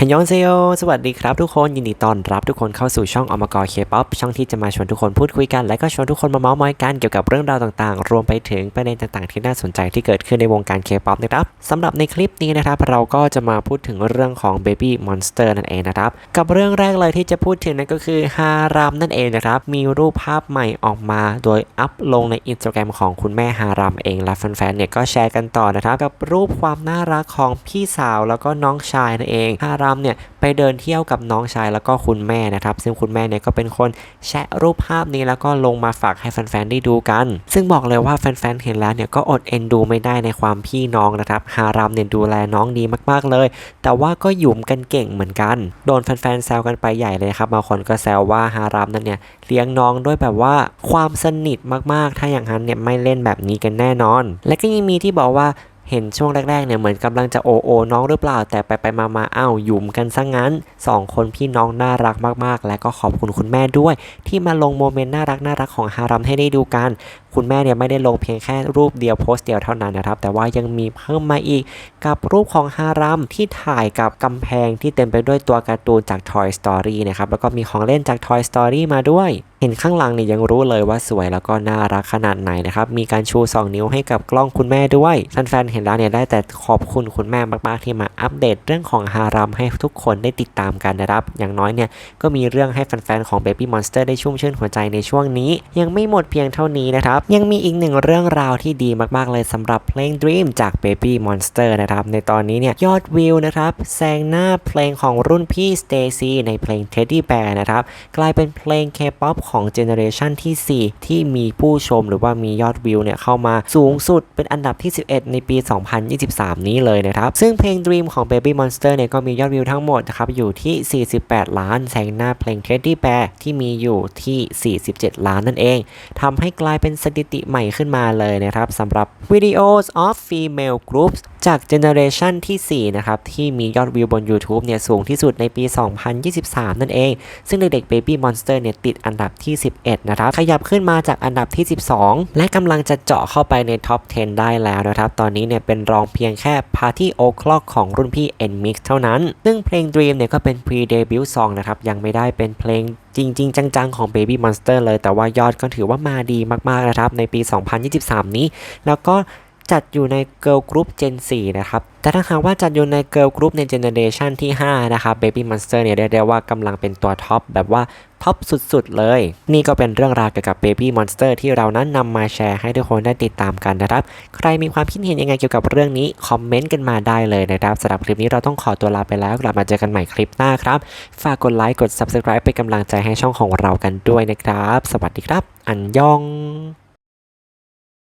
ฮันยองเซโยสวัสดีครับทุกคน ยินดีต้อนรับทุกคนเข้าสู่ช่องอมกรเคป๊อปช่องที่จะมาชวนทุกคนพูดคุยกัน และก็ชวนทุกคนมาเมาส์มอยกันเกี่ยวกับเรื่องราวต่างๆ รวมไปถึงประเด็นต่างๆ ที่น่าสนใจที่เกิดขึ้นในวงการเคป๊อปนะครับสำหรับในคลิปนี้นะครับ เราก็จะมาพูดถึงเรื่องของ Baby Monster นั่นเองนะครับ กับเรื่องแรกเลยที่จะพูดถึงนั่นก็คือฮารามนั่นเองนะครับ มีรูปภาพใหม่ออกมา โดยอัพลงในอินสตาแกรมของคุณแม่ฮารามเองและแฟนๆเนี่ยก็แชร์กันต่อนะครับกับรูปความน่ารักของพี่สาวแล้วก็น้องชายนั่นเองฮารามเนี่ยไปเดินเที่ยวกับน้องชายแล้วก็คุณแม่นะครับ ซึ่งคุณแม่เนี่ยก็เป็นคนแชะรูปภาพนี้แล้วก็ลงมาฝากให้แฟนๆได้ดูกัน ซึ่งบอกเลยว่าแฟนๆเห็นแล้วเนี่ยก็อดเอ็นดูไม่ได้ในความพี่น้องนะครับฮารามเนี่ยดูแลน้องดีมากๆเลย แต่ว่าก็หยุมกันเก่งเหมือนกัน โดนแฟนๆแซวกันไปใหญ่เลยครับบางคนก็แซวว่าฮารามนั้นเนี่ยเลี้ยงน้องด้วยแบบว่าความสนิทมากๆ ถ้าอย่างนั้นเนี่ยไม่เล่นแบบนี้กันแน่นอน และก็ยังมีที่บอกว่า เห็นช่วงแรกๆเนี่ยเหมือนกำลังจะโอโอน้องหรือเปล่า แต่ไปไปมามาอ้าวหยุมกันซะงั้นสองคนพี่น้องน่ารักมากๆ และก็ขอบคุณคุณแม่ด้วย ที่มาลงโมเมนต์น่ารักน่ารักของฮารัมให้ได้ดูกัน คุณแม่เนี่ยไม่ได้ลงเพียงแค่รูปเดียวโพสต์เดียวเท่านั้นนะครับ แต่ว่ายังมีเพิ่มมาอีก กับรูปของฮารัมที่ถ่ายกับกำแพงที่เต็มไปด้วยตัวการ์ตูนจาก Toy Story นะครับแล้วก็มีของเล่นจาก Toy Story มาด้วย เห็นข้างหลังเนี่ยยังรู้เลยว่าสวยแล้วก็น่ารักขนาดไหนนะครับ มีการชู 2 นิ้วให้กับกล้องคุณแม่ด้วยแฟนๆเห็นแล้วเนี่ยได้แต่ขอบคุณคุณแม่มากๆที่มาอัปเดตเรื่องของฮารัมให้ทุกคนได้ติดตามกันนะครับ อย่างน้อยเนี่ยก็มีเรื่องให้แฟนๆของ Baby Monster ได้ชุ่มชื่นหัวใจในช่วงนี้ ยังไม่หมดเพียงเท่านี้นะครับ ยังมีอีกหนึ่งเรื่องราวที่ดีมากๆเลยสำหรับเพลง Dream จาก Baby Monster นะครับในตอนนี้เนี่ยยอดวิวนะครับแซงหน้าเพลงของรุ่นพี่ Stacy ในเพลง Teddy Bear นะครับกลายเป็นเพลง K-POP ของเจเนอเรชันที่ 4 ที่มีผู้ชมหรือว่ามียอดวิวเนี่ยเข้ามาสูงสุดเป็นอันดับที่ 11 ในปี 2023 นี้เลยนะครับ ซึ่งเพลง Dream ของ Baby Monster เนี่ยก็มียอดวิวทั้งหมดนะครับอยู่ที่ 48 ล้านแซงหน้าเพลง Teddy Bear ที่มีอยู่ที่ 47 ล้านนั่นเอง ทำให้กลายเป็นสถิติใหม่ขึ้นมาเลยนะครับสำหรับ Videos of Female Groups จากเจเนอเรชันที่ 4 นะครับ ที่มียอดวิวบน YouTube เนี่ยสูงที่สุดในปี 2023 นั่นเอง ซึ่งเด็กๆ Baby Monster เนี่ยติดอันดับที่ 11 นะครับ ขยับขึ้นมาจากอันดับที่ 12 และกำลังจะเจาะเข้าไปในท็อป 10 ได้แล้วนะครับ ตอนนี้เนี่ยเป็นรองเพียงแค่ Party O'Clock ของรุ่นพี่ N-Mix เท่านั้น ซึ่งเพลง Dream เนี่ยก็เป็น pre-debut song นะครับ ยังไม่ได้เป็นเพลงจริง ๆ จัง ๆ ของ Baby Monster เลย แต่ว่ายอดก็ถือว่ามาดีมากๆนะครับในปี 2023 นี้ แล้วก็ จัดอยู่ใน Girl Group Gen 4 นะครับ แต่ถ้าหากว่าจัดอยู่ใน Girl Group ใน Generation ที่ 5 นะครับ Baby Monster เนี่ยเรียกได้ว่ากำลังเป็นตัวท็อปแบบว่าท็อปสุดๆเลย นี่ก็เป็นเรื่องราวเกี่ยวกับ Baby Monster ที่เรานั้นนำมาแชร์ให้ทุกคนได้ติดตามกันนะครับ ใครมีความคิดเห็นยังไงเกี่ยวกับเรื่องนี้ คอมเมนต์กันมาได้เลยนะครับสำหรับคลิปนี้เราต้องขอตัวลาไปแล้ว กลับมาเจอกันใหม่คลิปหน้าครับ ฝากกดไลค์กด Subscribe เป็นกำลังใจให้ช่องของเรากันด้วยนะครับ สวัสดีครับ อันยอง